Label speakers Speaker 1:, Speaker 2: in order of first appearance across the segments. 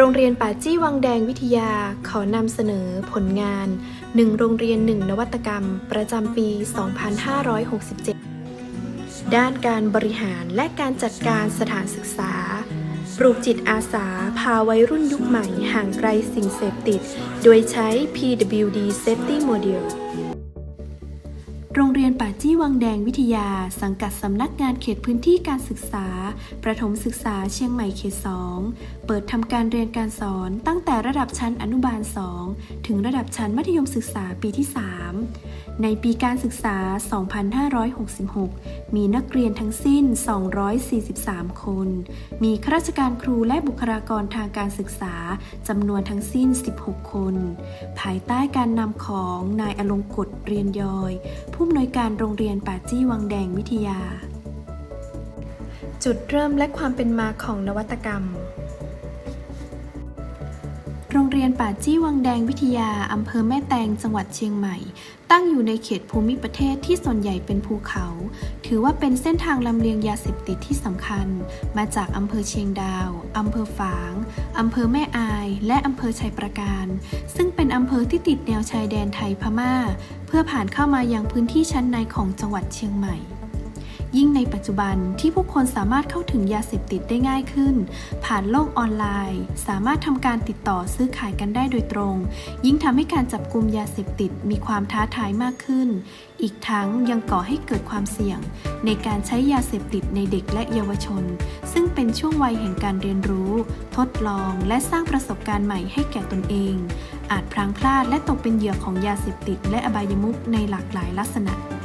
Speaker 1: โรงเรียนป่าจี้วังแดงวิทยาขอนำเสนอผลงาน 1 โรงเรียน 1 นวัตกรรม ประจำปี 2567 ด้านการบริหารและการจัดการสถานศึกษา ปลูกจิตอาสาพาวัยรุ่นยุคใหม่ห่างไกลสิ่งเสพติด โดยใช้ PWD Safety Model โรงเรียนป่าจี้วังแดงวิทยา สังกัดสำนักงานเขตพื้นที่การศึกษา ประถมศึกษาเชียงใหม่เขต 2 เปิดทำการเรียนการสอนตั้งแต่ระดับชั้นอนุบาล 2 ถึงระดับชั้นมัธยมศึกษาปีที่ 3 ในปีการศึกษา 2566 มีนักเรียนทั้งสิ้น 243 คน มีข้าราชการครูและบุคลากรทางการศึกษาจำนวนทั้งสิ้น 16 คน ภายใต้การนำของนายอลงกฎเรียนยอยผู้อำนวยการโรงเรียนป่าจี้วังแดงวิทยา จุดเริ่มและความเป็นมาของนวัตกรรม โรงเรียนป่าจี้วังแดงวิทยา อำเภอแม่แตงจังหวัดเชียงใหม่ ตั้งอยู่ในเขตภูมิประเทศที่ส่วนใหญ่เป็นภูเขา ถือว่าเป็นเส้นทางลำเลียงยาเสพติดที่สำคัญ มาจากอำเภอเชียงดาว อำเภอฝาง อำเภอแม่อาย และอำเภอชัยประการ ซึ่งเป็นอำเภอที่ติดแนวชายแดนไทยพม่า เพื่อผ่านเข้ามายังพื้นที่ชั้นในของจังหวัดเชียงใหม่ ยิ่งในปัจจุบันที่ผู้คนสามารถเข้าถึงยาเสพติดได้ง่ายขึ้น ผ่านโลกออนไลน์ สามารถทำการติดต่อซื้อขายกันได้โดยตรง ยิ่งทำให้การจับกลุ่มยาเสพติดมีความท้าทายมากขึ้น อีกทั้งยังก่อให้เกิดความเสี่ยง ในการใช้ยาเสพติดในเด็กและเยาวชน ซึ่งเป็นช่วงวัยแห่งการเรียนรู้ ทดลอง และสร้างประสบการณ์ใหม่ให้แก่ตนเอง อาจพลังพลาดและตกเป็นเหยื่อของยาเสพติด และอบายมุขในหลากหลายลักษณะ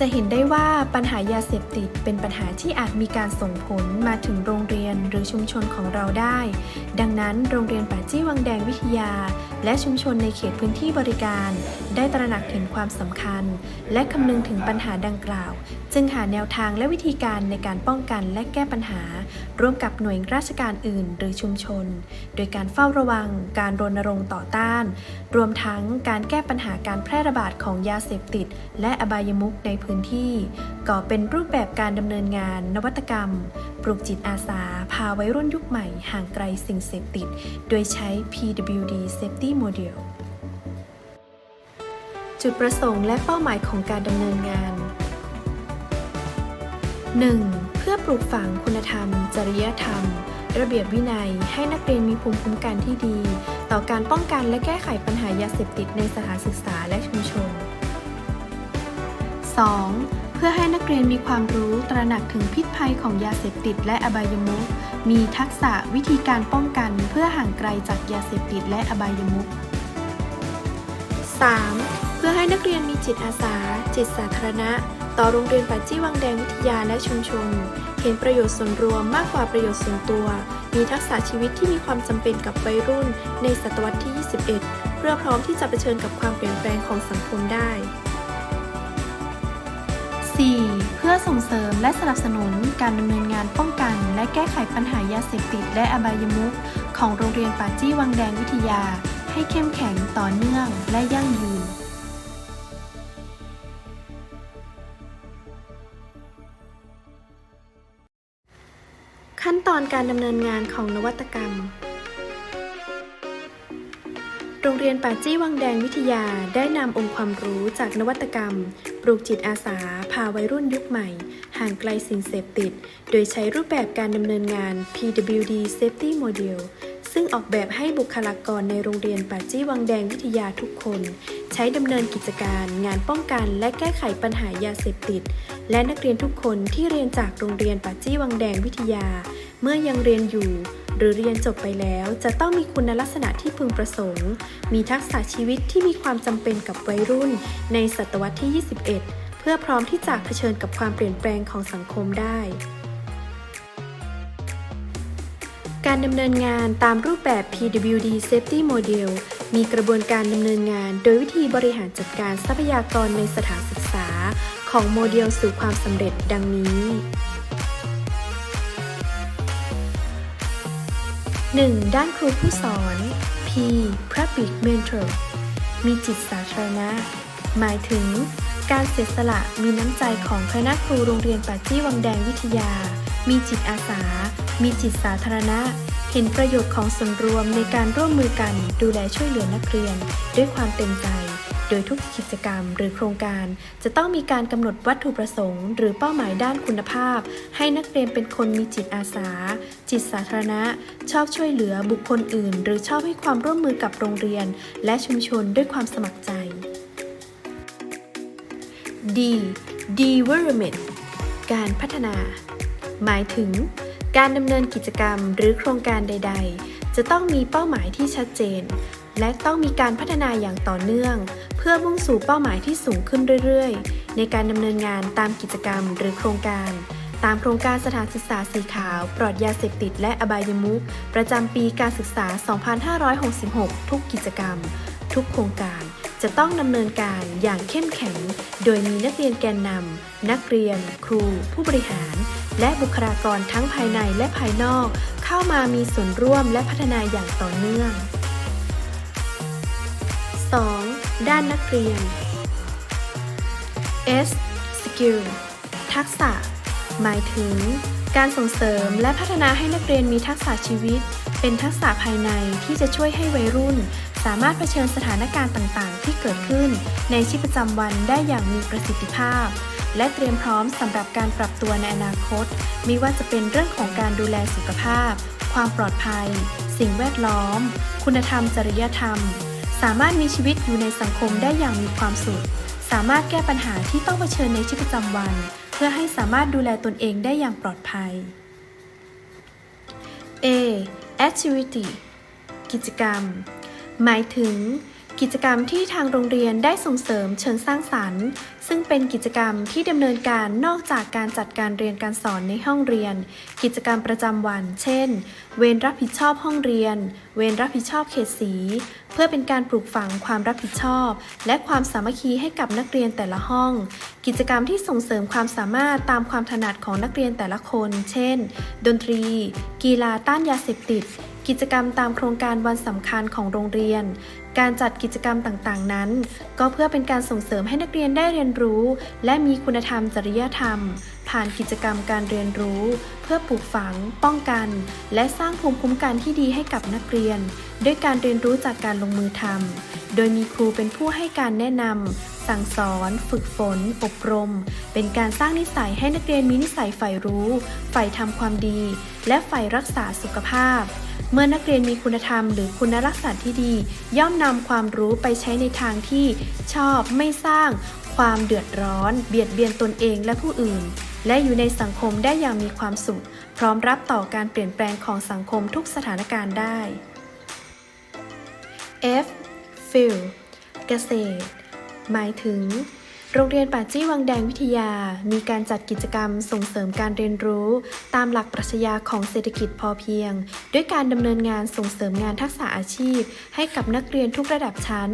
Speaker 1: จะเห็นได้ว่าปัญหายาเสพติดเป็นปัญหาที่อาจมีการส่งผลมาถึงโรงเรียนหรือชุมชนของเราได้ ดังนั้นโรงเรียนป่าจี้วังแดงวิทยา และชุมชนในเขตพื้นที่บริการ ได้ตระหนักถึงความสำคัญ และคำนึงถึงปัญหาดังกล่าว จึงหาแนวทางและวิธีการในการป้องกันและแก้ปัญหา ร่วมกับหน่วยราชการอื่น หรือชุมชน โดยการเฝ้าระวัง การรณรงค์ต่อต้าน รวมทั้งการแก้ปัญหาการแพร่ระบาดของยาเสพติด และอบายมุขในพื้นที่ ก่อเป็นรูปแบบการดำเนินงาน นวัตกรรม ปลุกจิตอาสา พาไว้รุ่นยุคใหม่ห่างไกลสิ่งเสพติด โดยใช้ PWD Safety Model จุดประสงค์และเป้าหมายของการดำเนินงาน 1. เพื่อปลูกฝังคุณธรรม จริยธรรม ระเบียบวินัย ให้นักเรียนมีภูมิคุ้มกันที่ดี ต่อการป้องกันและแก้ไขปัญหายาเสพติดในสถานศึกษาและชุมชน 2. เพื่อให้นักเรียนมีความรู้ตระหนักถึงพิษภัยของยาเสพติดและอบายมุข มีทักษะวิธีการป้องกันเพื่อห่างไกลจากยาเสพติดและอบายมุข 3. เพื่อให้นักเรียนมีจิตอาสา จิตสาธารณะ ต่อโรงเรียนปัจจี้วังแดงวิทยาและชุมชน เห็นประโยชน์ส่วนรวมมากกว่าประโยชน์ส่วนตัว มีทักษะชีวิตที่มีความจำเป็นกับวัยรุ่น ในศตวรรษที่ 21 เพื่อพร้อมที่จะเผชิญกับความเปลี่ยนแปลงของสังคมได้ 4. เพื่อส่งเสริมและสนับสนุนการดำเนินงานป้องกัน และแก้ไขปัญหายาเสพติดและอบายมุขของโรงเรียนป่าจี้วังแดงวิทยา ให้เข้มแข็งต่อเนื่องและยั่งยืน อนการดำเนินงานของนวัตกรรม โรงเรียนป่าจี้วังแดงวิทยาได้นำองค์ความรู้จากนวัตกรรม ปลูกจิตอาสา พาวัยรุ่นยุคใหม่ ห่างไกลสิ่งเสพติด โดยใช้รูปแบบการดำเนินงาน PWD Safety Model ซึ่งออกแบบให้บุคลากรในโรงเรียนป่าจี้วังแดงวิทยาทุกคน ใช้ดำเนินกิจการงานป้องกันและแก้ไขปัญหายาเสพติด และนักเรียนทุกคนที่เรียนจากโรงเรียนป่าจี้วังแดงวิทยา เมื่อยังเรียนอยู่ หรือเรียนจบไปแล้วจะต้องมีคุณลักษณะที่พึงประสงค์ มีทักษะชีวิตที่มีความจำเป็นกับวัยรุ่น ในศตวรรษที่ 21 เพื่อพร้อมที่จะเผชิญกับความเปลี่ยนแปลงของสังคมได้การดำเนินงานตามรูปแบบ PWD Safety Model มีกระบวนการดำเนินงานโดยวิธีบริหารจัดการทรัพยากรในสถานศึกษา ของโมเดลสู่ความสำเร็จดังนี้ 1. ด้านครูผู้สอน P Public Mentor มีจิตสาธารณะ หมายถึง การเสียสละมีน้ำใจของคณะครูโรงเรียนป่าจี้วังแดงวิทยา มีจิตอาสา มีจิตสาธารณะ เห็นประโยชน์ของส่วนรวมในการร่วมมือกันดูแลช่วยเหลือนักเรียนด้วยความเต็มใจ โดยทุกกิจกรรมหรือโครงการ จะต้องมีการกำหนดวัตถุประสงค์ หรือเป้าหมายด้านคุณภาพ ให้นักเรียนเป็นคนมีจิตอาสา จิตสาธารณะ ชอบช่วยเหลือบุคคลอื่น หรือชอบให้ความร่วมมือกับโรงเรียน และชุมชนด้วยความสมัครใจ D Development การพัฒนา หมายถึง การดำเนินกิจกรรมหรือโครงการใด ๆ จะต้องมีเป้าหมายที่ชัดเจน และต้องมีการพัฒนาอย่างต่อเนื่อง เพื่อมุ่งสู่เป้าหมายที่สูงขึ้นเรื่อยๆ ในการดำเนินงานตามกิจกรรมหรือโครงการ ตามโครงการสถานศึกษาสีขาว ปลอดยาเสพติดและอบายมุขประจำปีการศึกษา 2566 ทุกกิจกรรม ทุกโครงการจะต้องดำเนินการอย่างเข้มแข็ง โดยมีนักเรียนแกนนำ นักเรียน ครู ผู้บริหาร และบุคลากรทั้งภายในและภายนอก เข้ามามีส่วนร่วมและพัฒนาอย่างต่อเนื่อง 2. ด้านนักเรียน S skill ทักษะ หมายถึง การส่งเสริมและพัฒนาให้นักเรียนมีทักษะชีวิต เป็นทักษะภายในที่จะช่วยให้วัยรุ่น สามารถเผชิญสถานการณ์ต่างๆ ที่เกิดขึ้น ในชีวิตประจำวันได้อย่างมีประสิทธิภาพ และเตรียมพร้อมสำหรับการปรับตัวในอนาคต ไม่ว่าจะเป็นเรื่องของการดูแลสุขภาพ ความปลอดภัย สิ่งแวดล้อม คุณธรรมจริยธรรม สามารถมีชีวิตอยู่ในสังคมได้อย่างมีความสุข สามารถแก้ปัญหาที่ต้องเผชิญในชีวิตประจำวัน เพื่อให้สามารถดูแลตนเองได้อย่างปลอดภัย A activity กิจกรรม หมายถึง กิจกรรมที่ทางโรงเรียนได้ส่งเสริมเชิงสร้างสรรค์ ซึ่งเป็นกิจกรรมที่ดำเนินการนอกจากการจัดการเรียนการสอนในห้องเรียน กิจกรรมประจำวัน เช่น เวรรับผิดชอบห้องเรียน เวรรับผิดชอบเขตสี เพื่อเป็นการปลูกฝังความรับผิดชอบ และความสามัคคีให้กับนักเรียนแต่ละห้อง กิจกรรมที่ส่งเสริมความสามารถตามความถนัดของนักเรียนแต่ละคน เช่น ดนตรี กีฬาต้านยาเสพติด กิจกรรมตามโครงการวันสำคัญของโรงเรียน การจัดกิจกรรมต่างๆ นั้น ก็เพื่อเป็นการส่งเสริมให้นักเรียนได้เรียนรู้ และมีคุณธรรมจริยธรรม ผ่านกิจกรรมการเรียนรู้ เพื่อปลูกฝัง ป้องกัน และสร้างภูมิคุ้มกันที่ดีให้กับนักเรียน ด้วยการเรียนรู้จากการลงมือทำโดยมีครูเป็นผู้ให้การแนะนำ สั่งสอน ฝึกฝน อบรม เป็นการสร้างนิสัยให้นักเรียนมีนิสัยใฝ่รู้ ใฝ่ทำความดี และใฝ่รักษาสุขภาพ เมื่อนักเรียนมีคุณธรรมหรือคุณลักษณะที่ดี ย่อมนำความรู้ไปใช้ในทางที่ชอบไม่สร้าง ความเดือดร้อน เบียดเบียนตนเองและผู้อื่น และอยู่ในสังคมได้อย่างมีความสุข พร้อมรับต่อการเปลี่ยนแปลงของสังคมทุกสถานการณ์ได้ F Field เกษตร หมายถึง โรงเรียนป่าจี้วังแดงวิทยา มีการจัดกิจกรรมส่งเสริมการเรียนรู้ ตามหลักปรัชญาของเศรษฐกิจพอเพียง ด้วยการดำเนินงานส่งเสริมงานทักษะอาชีพ ให้กับนักเรียนทุกระดับชั้น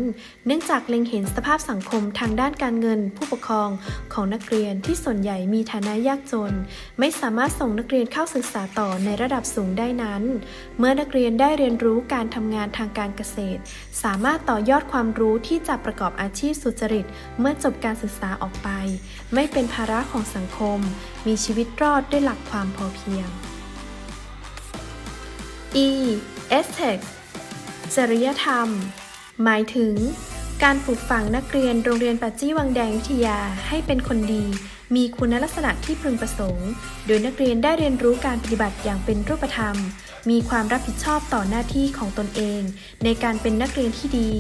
Speaker 1: เนื่องจากเล็งเห็นสภาพสังคมทางด้านการเงิน ผู้ปกครองของนักเรียนที่ส่วนใหญ่มีฐานะยากจน ไม่สามารถส่งนักเรียนเข้าศึกษาต่อในระดับสูงได้นั้น เมื่อนักเรียนได้เรียนรู้การทำงานทางการเกษตร สามารถต่อยอดความรู้ที่จะประกอบอาชีพสุจริต เมื่อจบการศึกษาออกไป ไม่เป็นภาระของสังคม มีชีวิตรอดด้วยหลักความพอเพียง E Ethics จริยธรรม หมายถึง การปลูกฝังนักเรียนโรงเรียนปัจจี้วังแดงวิทยาให้เป็นคนดี มีคุณลักษณะที่พึงประสงค์ โดยนักเรียนได้เรียนรู้การปฏิบัติอย่างเป็นรูปธรรม มีความรับผิดชอบต่อหน้าที่ของตนเอง ในการเป็นนักเรียนที่ดี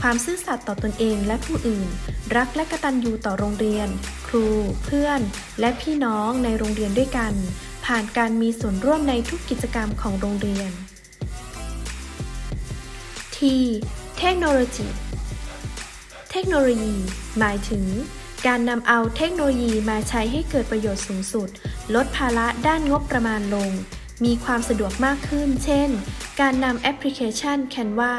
Speaker 1: ความซื่อสัตย์ต่อตนเองและผู้อื่น รักและกตัญญูต่อโรงเรียน ครู เพื่อน และพี่น้องในโรงเรียนด้วยกัน ผ่านการมีส่วนร่วมในทุกกิจกรรมของโรงเรียน T เทคโนโลยี เทคโนโลยี หมายถึง การนำเอาเทคโนโลยีมาใช้ให้เกิดประโยชน์สูงสุด ลดภาระด้านงบประมาณลง มีความสะดวกมากขึ้น เช่น การนำแอปพลิเคชัน Canva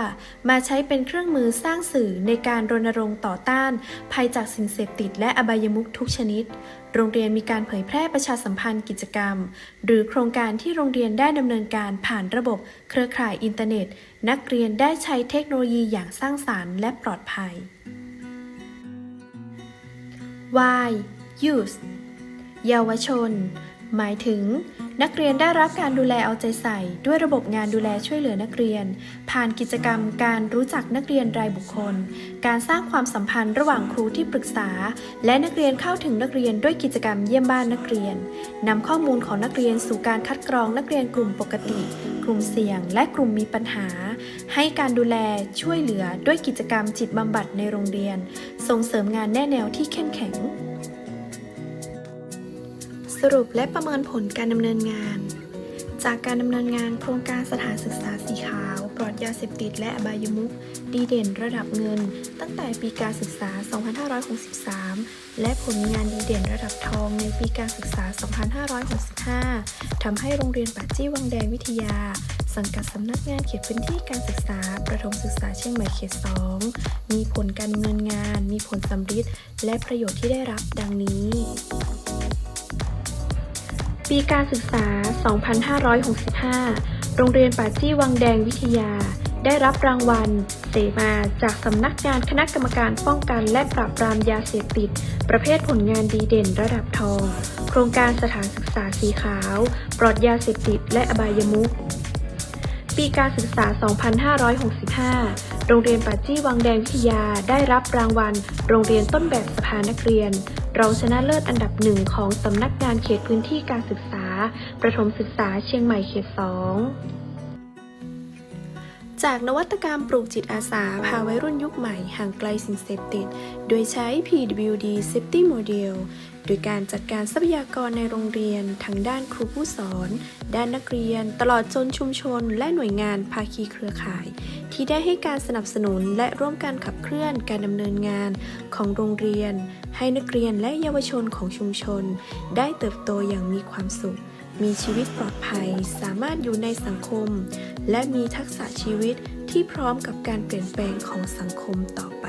Speaker 1: มาใช้เป็นเครื่องมือสร้างสื่อในการรณรงค์ต่อต้าน ภัยจากสิ่งเสพติดและอบายมุขทุกชนิด โรงเรียนมีการเผยแพร่ประชาสัมพันธ์กิจกรรม หรือโครงการที่โรงเรียนได้ดำเนินการผ่านระบบเครือข่ายอินเทอร์เน็ต นักเรียนได้ใช้เทคโนโลยีอย่างสร้างสารรค์และปลอดภัย Y Youth เยาวชน หมายถึง นักเรียนได้รับการดูแลเอาใจใส่ ด้วยระบบงานดูแลช่วยเหลือนักเรียน ผ่านกิจกรรมการรู้จักนักเรียนรายบุคคล การสร้างความสัมพันธ์ระหว่างครูที่ปรึกษา และนักเรียนเข้าถึงนักเรียนด้วยกิจกรรมเยี่ยมบ้านนักเรียนนำข้อมูลของนักเรียนสู่การคัดกรองนักเรียนกลุ่มปกติ กลุ่มเสี่ยง และกลุ่มมีปัญหา ให้การดูแลช่วยเหลือด้วยกิจกรรมจิตบำบัดในโรงเรียน ส่งเสริมงานแน่แนวที่เข้มแข็ง สรุปและประเมินผลการดำเนินงาน จากการดำเนินงานโครงการสถานศึกษาสีขาว ปลอดยาเสพติดและอบายมุขดีเด่นระดับเงิน ตั้งแต่ปีการศึกษา 2563 และผลงานดีเด่นระดับทองในปีการศึกษา 2565 ทำให้โรงเรียนป่าจี้วังแดงวิทยา สังกัดสำนักงานเขตพื้นที่การศึกษา ประถมศึกษาเชียงใหม่เขต 2 มีผลการดำเนินงาน มีผลสำฤทธิ์และประโยชน์ที่ได้รับดังนี้ ปีการศึกษา 2565 โรงเรียนป่าจี้วังแดงวิทยา ได้รับรางวัล เสมาจากสำนักงานคณะกรรมการป้องกันและปราบปรามยาเสพติด ประเภทผลงานดีเด่นระดับทอง โครงการสถานศึกษาสีขาว ปลอดยาเสพติดและอบายมุข ปีการศึกษา 2565 โรงเรียนป่าจี้วังแดงวิทยาได้รับรางวัล โรงเรียนต้นแบบสภานักเรียน รองชนะเลิศอันดับหนึ่งของสำนักงานเขตพื้นที่การศึกษา ประถมศึกษาเชียงใหม่เขตสองจากนวัตกรรมปลูกจิตอาสา พาวัยรุ่นยุคใหม่ห่างไกลสิ่งเสพติด โดยใช้ PWD Safety Model โดยการจัดการทรัพยากรในโรงเรียนทั้งด้านครูผู้สอน ด้านนักเรียน ตลอดจนชุมชน และหน่วยงานภาคีเครือข่าย ที่ได้ให้การสนับสนุนและร่วมกันขับเคลื่อนการดำเนินงานของโรงเรียน ให้นักเรียนและเยาวชนของชุมชน ได้เติบโตอย่างมีความสุข มีชีวิตปลอดภัย สามารถอยู่ในสังคม และมีทักษะชีวิตที่พร้อมกับการเปลี่ยนแปลงของสังคมต่อไป